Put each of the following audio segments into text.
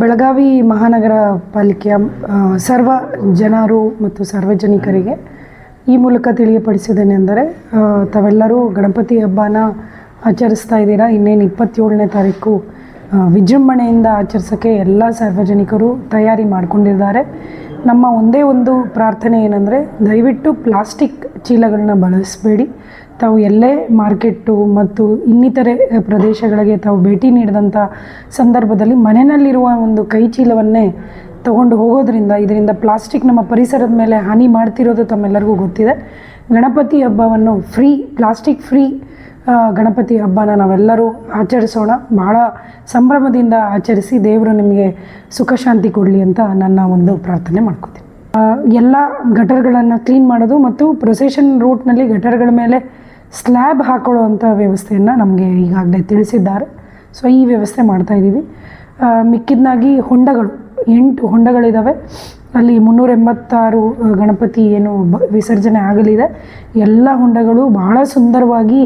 ಬೆಳಗಾವಿ ಮಹಾನಗರ ಪಾಲಿಕೆಯ ಸರ್ವ ಜನರು ಮತ್ತು ಸಾರ್ವಜನಿಕರಿಗೆ ಈ ಮೂಲಕ ತಿಳಿಯಪಡಿಸಿದ್ದೇನೆಂದರೆ ತಾವೆಲ್ಲರೂ ಗಣಪತಿ ಹಬ್ಬನ ಆಚರಿಸ್ತಾ ಇದ್ದೀರಾ? ಇನ್ನೇನು ಇಪ್ಪತ್ತೇಳನೇ ತಾರೀಕು ವಿಜೃಂಭಣೆಯಿಂದ ಆಚರಿಸೋಕ್ಕೆ ಎಲ್ಲ ಸಾರ್ವಜನಿಕರು ತಯಾರಿ ಮಾಡಿಕೊಂಡಿದ್ದಾರೆ. ನಮ್ಮ ಒಂದೇ ಒಂದು ಪ್ರಾರ್ಥನೆ ಏನಂದರೆ, ದಯವಿಟ್ಟು ಪ್ಲಾಸ್ಟಿಕ್ ಚೀಲಗಳನ್ನ ಬಳಸಬೇಡಿ. ತಾವು ಎಲ್ಲೇ ಮಾರ್ಕೆಟ್ಟು ಮತ್ತು ಇನ್ನಿತರೆ ಪ್ರದೇಶಗಳಿಗೆ ತಾವು ಭೇಟಿ ನೀಡಿದಂಥ ಸಂದರ್ಭದಲ್ಲಿ ಮನೆಯಲ್ಲಿರುವ ಒಂದು ಕೈ ಚೀಲವನ್ನೇ ತಗೊಂಡು ಹೋಗೋದ್ರಿಂದ, ಇದರಿಂದ ಪ್ಲಾಸ್ಟಿಕ್ ನಮ್ಮ ಪರಿಸರದ ಮೇಲೆ ಹಾನಿ ಮಾಡ್ತಿರೋದು ತಮ್ಮೆಲ್ಲರಿಗೂ ಗೊತ್ತಿದೆ. ಗಣಪತಿ ಹಬ್ಬವನ್ನು ಫ್ರೀ ಪ್ಲಾಸ್ಟಿಕ್ ಫ್ರೀ ಗಣಪತಿ ಹಬ್ಬನ ನಾವೆಲ್ಲರೂ ಆಚರಿಸೋಣ. ಬಹಳ ಸಂಭ್ರಮದಿಂದ ಆಚರಿಸಿ ದೇವರು ನಿಮಗೆ ಸುಖ ಶಾಂತಿ ಕೊಡಲಿ ಅಂತ ನನ್ನ ಒಂದು ಪ್ರಾರ್ಥನೆ ಮಾಡ್ಕೋತೀನಿ. ಎಲ್ಲ ಗಟರ್ಗಳನ್ನು ಕ್ಲೀನ್ ಮಾಡೋದು ಮತ್ತು ಪ್ರೊಸೆಷನ್ ರೂಟ್ನಲ್ಲಿ ಗಟರ್ಗಳ ಮೇಲೆ ಸ್ಲ್ಯಾಬ್ ಹಾಕೊಳ್ಳುವಂಥ ವ್ಯವಸ್ಥೆಯನ್ನು ನಮಗೆ ಈಗಾಗಲೇ ತಿಳಿಸಿದ್ದಾರೆ. ಸೊ ಈ ವ್ಯವಸ್ಥೆ ಮಾಡ್ತಾ ಆ, ಮಿಕ್ಕಿದ್ನಾಗಿ ಹೊಂಡಗಳು ಎಂಟು ಹೊಂಡಗಳಿದ್ದಾವೆ ಅಲ್ಲಿ ಮುನ್ನೂರ ಎಂಬತ್ತಾರು ಗಣಪತಿ ಏನು ಬ ವಿಸರ್ಜನೆ ಆಗಲಿದೆ. ಎಲ್ಲ ಹೊಂಡಗಳು ಬಹಳ ಸುಂದರವಾಗಿ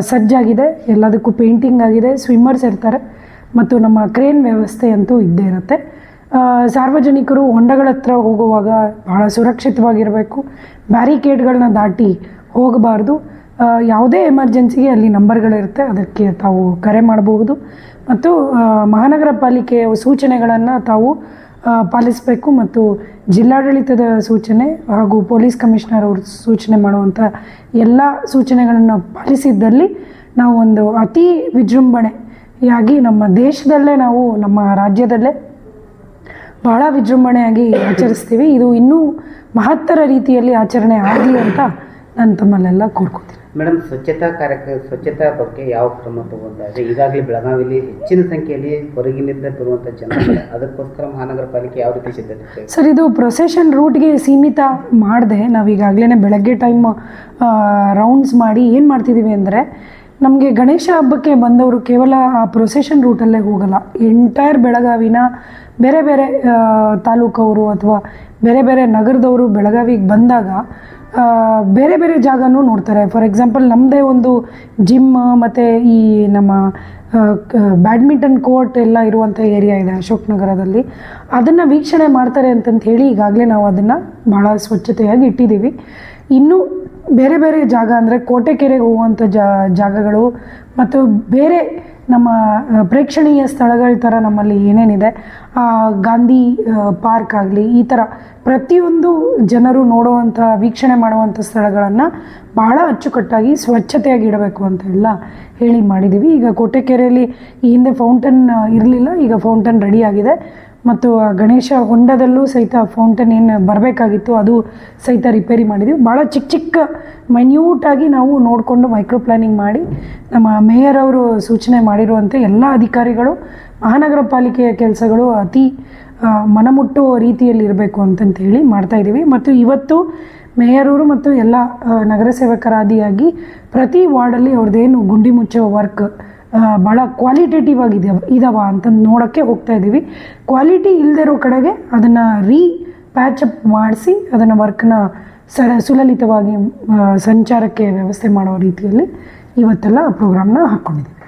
ಸಜ್ಜಾಗಿದೆ. ಎಲ್ಲದಕ್ಕೂ ಪೇಂಟಿಂಗ್ ಆಗಿದೆ. ಸ್ವಿಮ್ಮರ್ಸ್ ಇರ್ತಾರೆ. ಮತ್ತು ನಮ್ಮ ಕ್ರೇನ್ ವ್ಯವಸ್ಥೆ ಅಂತೂ ಇದ್ದೇ ಇರುತ್ತೆ. ಸಾರ್ವಜನಿಕರು ಹೊಂಡಗಳ ಹತ್ರ ಹೋಗುವಾಗ ಬಹಳ ಸುರಕ್ಷಿತವಾಗಿರಬೇಕು. ಬ್ಯಾರಿಕೇಡ್ಗಳನ್ನ ದಾಟಿ ಹೋಗಬಾರ್ದು. ಯಾವುದೇ ಎಮರ್ಜೆನ್ಸಿಗೆ ಅಲ್ಲಿ ನಂಬರ್ಗಳಿರುತ್ತೆ, ಅದಕ್ಕೆ ತಾವು ಕರೆ ಮಾಡಬಹುದು. ಮತ್ತು ಮಹಾನಗರ ಪಾಲಿಕೆಯ ಸೂಚನೆಗಳನ್ನು ತಾವು ಪಾಲಿಸಬೇಕು ಮತ್ತು ಜಿಲ್ಲಾಡಳಿತದ ಸೂಚನೆ ಹಾಗೂ ಪೊಲೀಸ್ ಕಮಿಷನರ್ ಅವರು ಸೂಚನೆ ಮಾಡುವಂಥ ಎಲ್ಲ ಸೂಚನೆಗಳನ್ನು ಪಾಲಿಸಿದ್ದಲ್ಲಿ ನಾವು ಒಂದು ಅತಿ ವಿಜೃಂಭಣೆಯಾಗಿ ನಮ್ಮ ದೇಶದಲ್ಲೇ ನಾವು, ನಮ್ಮ ರಾಜ್ಯದಲ್ಲೇ ಬಹಳ ವಿಜೃಂಭಣೆಯಾಗಿ ಆಚರಿಸ್ತೀವಿ. ಇದು ಇನ್ನೂ ಮಹತ್ತರ ರೀತಿಯಲ್ಲಿ ಆಚರಣೆ ಆಗಲಿ ಅಂತ ನಾನು ತಮ್ಮಲ್ಲೆಲ್ಲ ಕೋರ್ಕೋತೀನಿ. ಮೇಡಮ್, ಸ್ವಚ್ಛತಾ ಕಾರ್ಯಕ್ರಮ ಸ್ವಚ್ಛತಾ ಬಗ್ಗೆ ಯಾವ ಕ್ರಮ ತಗೊಂಡಿದೆ ಈಗಾಗಲೇ ಬೆಳಗಾವಿಯಲ್ಲಿ ಹೆಚ್ಚಿನ ಸಂಖ್ಯೆಯಲ್ಲಿ ಹೊರಗಿನಿಂದ ಬರುವಂಥ ಜನ ಅದಕ್ಕೋಸ್ಕರ ಮಹಾನಗರ ಪಾಲಿಕೆ ಯಾವ ರೀತಿ ಸಿದ್ಧತೆ ಸರ್, ಇದು ಪ್ರೊಸೆಷನ್ ರೂಟ್ಗೆ ಸೀಮಿತ ಮಾಡದೆ. ನಾವು ಈಗಾಗಲೇ ಬೆಳಗ್ಗೆ ಟೈಮ್ ರೌಂಡ್ಸ್ ಮಾಡಿ ಏನು ಮಾಡ್ತಿದ್ದೀವಿ ಅಂದರೆ ನಮಗೆ ಗಣೇಶ ಹಬ್ಬಕ್ಕೆ ಬಂದವರು ಕೇವಲ ಆ ಪ್ರೊಸೆಷನ್ ರೂಟಲ್ಲೇ ಹೋಗಲ್ಲ. ಎಂಟೈರ್ ಬೆಳಗಾವಿನ ಬೇರೆ ಬೇರೆ ತಾಲೂಕವರು ಅಥವಾ ಬೇರೆ ಬೇರೆ ನಗರದವರು ಬೆಳಗಾವಿಗೆ ಬಂದಾಗ ಬೇರೆ ಬೇರೆ ಜಾಗನೂ ನೋಡ್ತಾರೆ. ಫಾರ್ ಎಕ್ಸಾಂಪಲ್ ನಮ್ಮದೇ ಒಂದು ಜಿಮ್ ಮತ್ತು ಈ ನಮ್ಮ ಬ್ಯಾಡ್ಮಿಂಟನ್ ಕೋರ್ಟ್ ಎಲ್ಲ ಇರುವಂಥ ಏರಿಯಾ ಇದೆ ಅಶೋಕ್ ನಗರದಲ್ಲಿ. ಅದನ್ನು ವೀಕ್ಷಣೆ ಮಾಡ್ತಾರೆ ಅಂತಂತ ಹೇಳಿ ಈಗಾಗಲೇ ನಾವು ಅದನ್ನು ಭಾಳ ಸ್ವಚ್ಛತೆಯಾಗಿ ಇಟ್ಟಿದ್ದೀವಿ. ಇನ್ನು ಬೇರೆ ಬೇರೆ ಜಾಗ ಅಂದರೆ ಕೋಟೆಕೆರೆಗೆ ಹೋಗುವಂಥ ಜಾಗಗಳು ಮತ್ತು ಬೇರೆ ನಮ್ಮ ಪ್ರೇಕ್ಷಣೀಯ ಸ್ಥಳಗಳ ಥರ ನಮ್ಮಲ್ಲಿ ಏನೇನಿದೆ ಗಾಂಧಿ ಪಾರ್ಕ್ ಆಗಲಿ, ಈ ಥರ ಪ್ರತಿಯೊಂದು ಜನರು ನೋಡುವಂಥ ವೀಕ್ಷಣೆ ಮಾಡುವಂಥ ಸ್ಥಳಗಳನ್ನು ಭಾಳ ಅಚ್ಚುಕಟ್ಟಾಗಿ ಸ್ವಚ್ಛತೆಯಾಗಿ ಇಡಬೇಕು ಅಂತ ಎಲ್ಲ ಹೇಳಿ ಮಾಡಿದ್ದೀವಿ ಈಗ ಕೋಟೆಕೆರೆಯಲ್ಲಿ ಈ ಹಿಂದೆ ಫೌಂಟನ್ ಇರಲಿಲ್ಲ, ಈಗ ಫೌಂಟನ್ ರೆಡಿ ಆಗಿದೆ. ಮತ್ತು ಗಣೇಶ ಹೊಂಡದಲ್ಲೂ ಸಹಿತ ಫೌಂಟನ್ ಏನು ಬರಬೇಕಾಗಿತ್ತು ಅದು ಸಹಿತ ರಿಪೇರಿ ಮಾಡಿದ್ವಿ. ಭಾಳ ಚಿಕ್ಕ ಚಿಕ್ಕ ಮೈನ್ಯೂಟಾಗಿ ನಾವು ನೋಡಿಕೊಂಡು ಮೈಕ್ರೋ ಪ್ಲಾನಿಂಗ್ ಮಾಡಿ ನಮ್ಮ ಮೇಯರ್ ಅವರು ಸೂಚನೆ ಮಾಡಿರುವಂತೆ ಎಲ್ಲ ಅಧಿಕಾರಿಗಳು, ಮಹಾನಗರ ಪಾಲಿಕೆಯ ಕೆಲಸಗಳು ಅತಿ ಮನಮುಟ್ಟುವ ರೀತಿಯಲ್ಲಿ ಇರಬೇಕು ಅಂತಂತ ಹೇಳಿ ಮಾಡ್ತಾ ಇದ್ದೀವಿ. ಮತ್ತು ಇವತ್ತು ಮೇಯರವರು ಮತ್ತು ಎಲ್ಲ ನಗರ ಸೇವಕರಾದಿಯಾಗಿ ಪ್ರತಿ ವಾರ್ಡಲ್ಲಿ ಅವ್ರದ್ದೇನು ಗುಂಡಿ ಮುಚ್ಚೋ ವರ್ಕ್ ಭಾಳ ಕ್ವಾಲಿಟೇಟಿವ್ ಆಗಿದೆ, ಇದಾವ ಅಂತ ನೋಡೋಕ್ಕೆ ಹೋಗ್ತಾ ಇದ್ದೀವಿ. ಕ್ವಾಲಿಟಿ ಇಲ್ಲದಿರೋ ಕಡೆಗೆ ಅದನ್ನು ರೀ ಪ್ಯಾಚಪ್ ಮಾಡಿಸಿ ಅದನ್ನು ವರ್ಕ್ನ ಸರ, ಸುಲಲಿತವಾಗಿ ಸಂಚಾರಕ್ಕೆ ವ್ಯವಸ್ಥೆ ಮಾಡೋ ರೀತಿಯಲ್ಲಿ ಇವತ್ತೆಲ್ಲ ಪ್ರೋಗ್ರಾಮ್ನ ಹಾಕ್ಕೊಂಡಿದ್ದೀವಿ